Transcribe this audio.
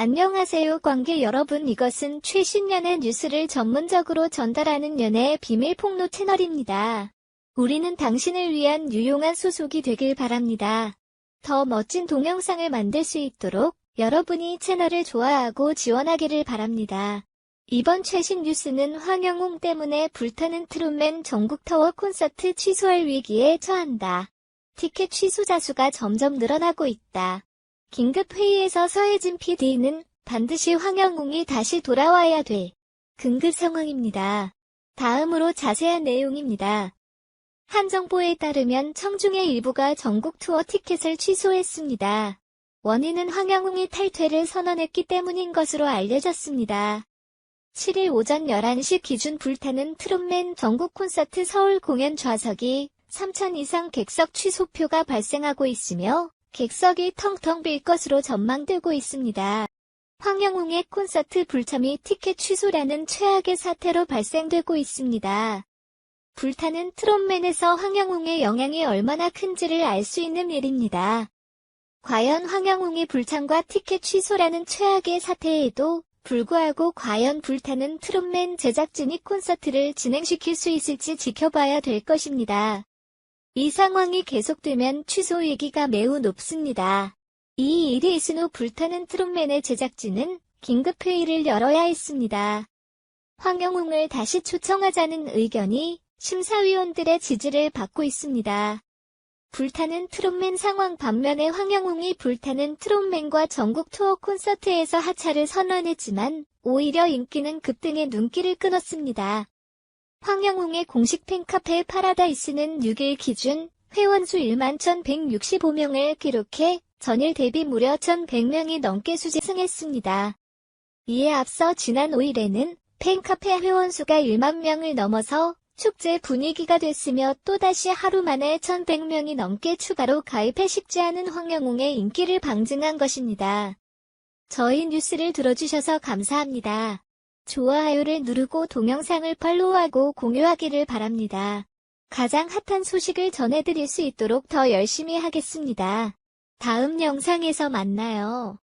안녕하세요 관계 여러분 이것은 최신 연애 뉴스를 전문적으로 전달하는 연애의 비밀 폭로 채널입니다. 우리는 당신을 위한 유용한 소속이 되길 바랍니다. 더 멋진 동영상을 만들 수 있도록 여러분이 채널을 좋아하고 지원하기를 바랍니다. 이번 최신 뉴스는 황영웅 때문에 불타는 트롯맨 전국타워 콘서트 취소할 위기에 처한다. 티켓 취소자 수가 점점 늘어나고 있다. 긴급 회의에서 서혜진 PD는 반드시 황영웅이 다시 돌아와야 돼. 긴급 상황입니다. 다음으로 자세한 내용입니다. 한 정보에 따르면 청중의 일부가 전국 투어 티켓을 취소했습니다. 원인은 황영웅이 탈퇴를 선언했기 때문인 것으로 알려졌습니다. 7일 오전 11시 기준 불타는 트롯맨 전국 콘서트 서울 공연 좌석이 3천 이상 객석 취소표가 발생하고 있으며 객석이 텅텅 빌 것으로 전망되고 있습니다. 황영웅의 콘서트 불참이 티켓 취소라는 최악의 사태로 발생되고 있습니다. 불타는 트롯맨에서 황영웅의 영향이 얼마나 큰지를 알 수 있는 일입니다. 과연 황영웅의 불참과 티켓 취소라는 최악의 사태에도 불구하고 과연 불타는 트롯맨 제작진이 콘서트를 진행시킬 수 있을지 지켜봐야 될 것입니다. 이 상황이 계속되면 취소 위기가 매우 높습니다. 이 일이 있은 후 불타는 트롯맨의 제작진은 긴급회의를 열어야 했습니다. 황영웅을 다시 초청하자는 의견이 심사위원들의 지지를 받고 있습니다. 불타는 트롯맨 상황 반면에 황영웅이 불타는 트롯맨과 전국 투어 콘서트에서 하차를 선언했지만 오히려 인기는 급등에 눈길을 끊었습니다. 황영웅의 공식 팬카페 파라다이스는 6일 기준 회원수 1만 1165명을 기록해 전일 대비 무려 1100명이 넘게 수지승했습니다. 이에 앞서 지난 5일에는 팬카페 회원수가 1만 명을 넘어서 축제 분위기가 됐으며 또다시 하루 만에 1100명이 넘게 추가로 가입해 쉽지 않은 황영웅의 인기를 방증한 것입니다. 저희 뉴스를 들어주셔서 감사합니다. 좋아요를 누르고 동영상을 팔로우하고 공유하기를 바랍니다. 가장 핫한 소식을 전해드릴 수 있도록 더 열심히 하겠습니다. 다음 영상에서 만나요.